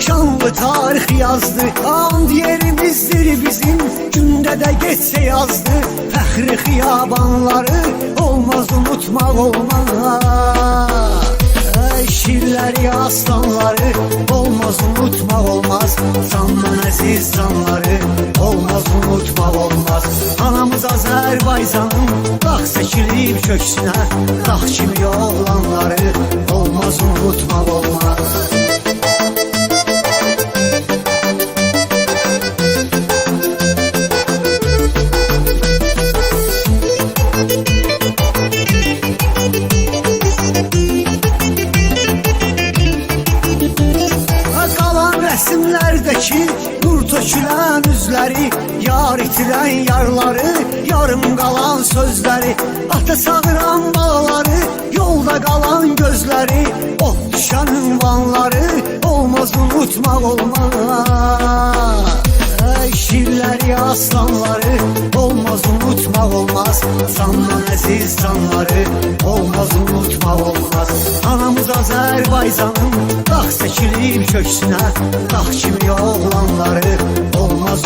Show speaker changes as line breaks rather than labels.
Şanlı tarih yazdı An yerimizdir bizim. Günde de geçse yazdı Fəxri xiyabanları Olmaz unutmak olmaz Ey şirleri aslanları. Olmaz unutmak olmaz. Sanman aziz canları. Olmaz unutmak olmaz. Anamız Azerbaycan'ın Dağ çekilip köksüne Dağ kimi oğlanları Olmaz unutmak olmaz rəsmlərdəki nur tökülən üzləri Yar itirən yarları, yarım qalan sözləri Ata çağıran balaları, yolda qalan gözləri Ot düşən ünvanları, olmaz unutmaq olmaz. Ey şirləri, aslanları, olmaz olmaz. Sandan əziz canları, olmaz unutmaq olmaz. Anamız Azərbaycanın dağ çəkilib köksünə Dağ kimi oğlanları, olmaz